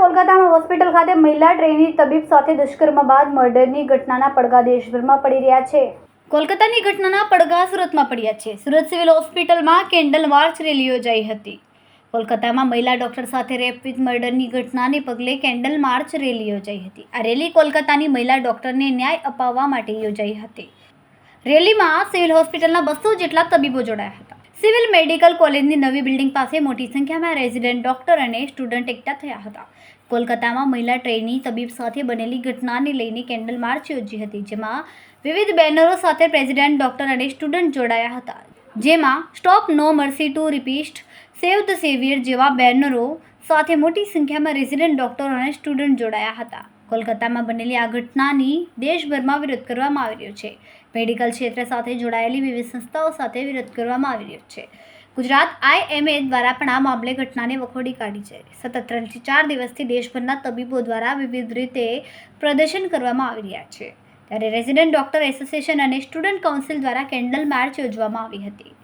કોલકાતામાં હોસ્પિટલ ખાતે મહિલા ટ્રેની તબીબ સાથે દુષ્કર્મ બાદ મર્ડરની ઘટનાના પડઘા દેશભરમાં પડી રહ્યા છે. કોલકાતાની ઘટનાના પડઘા સુરતમાં પડ્યા છે. સુરત સિવિલ હોસ્પિટલમાં કેન્ડલ માર્ચ રેલી યોજાઈ હતી. કોલકાતામાં મહિલા ડોક્ટર સાથે રેપ વિથ મર્ડરની ઘટનાને પગલે કેન્ડલ માર્ચ રેલી યોજાઈ હતી. આ રેલી કોલકાતાની મહિલા ડોક્ટરને ન્યાય અપાવવા માટે યોજાઈ હતી. રેલીમાં સિવિલ હોસ્પિટલના બસો જેટલા તબીબો જોડાયા હતા. સિવિલ મેડિકલ કોલેજની નવી બિલ્ડિંગ પાસે મોટી સંખ્યામાં રેઝિડન્ટ ડોક્ટર અને સ્ટુડન્ટ એકઠા થયા હતા. કોલકાતામાં મહિલા ટ્રેની તબીબ સાથે બનેલી ઘટનાને લઈને કેન્ડલ માર્ચ યોજી હતી, જેમાં વિવિધ બેનરો સાથે પ્રેસિડેન્ટ ડોક્ટર અને સ્ટુડન્ટ જોડાયા હતા. જેમાં stop no mercy to rapist save the saviour જેવા બેનરો સાથે મોટી સંખ્યામાં રેઝિડન્ટ ડોક્ટરો અને સ્ટુડન્ટ જોડાયા હતા. કોલકાતામાં બનેલી આ ઘટનાની દેશભરમાં વિરોધ કરવામાં આવી રહ્યો છે. મેડિકલ ક્ષેત્ર સાથે જોડાયેલી વિવિધ સંસ્થાઓ સાથે વિરોધ કરવામાં આવી રહ્યો છે. ગુજરાત આઈએમએ દ્વારા પણ આ મામલે ઘટનાને વખોડી કાઢી છે. સતત ત્રણથી ચાર દિવસથી દેશભરના તબીબો દ્વારા વિવિધ રીતે પ્રદર્શન કરવામાં આવી રહ્યા છે. ત્યારે રેઝિડન્ટ ડોક્ટર એસોસિએશન અને સ્ટુડન્ટ કાઉન્સિલ દ્વારા કેન્ડલ માર્ચ યોજવામાં આવી હતી.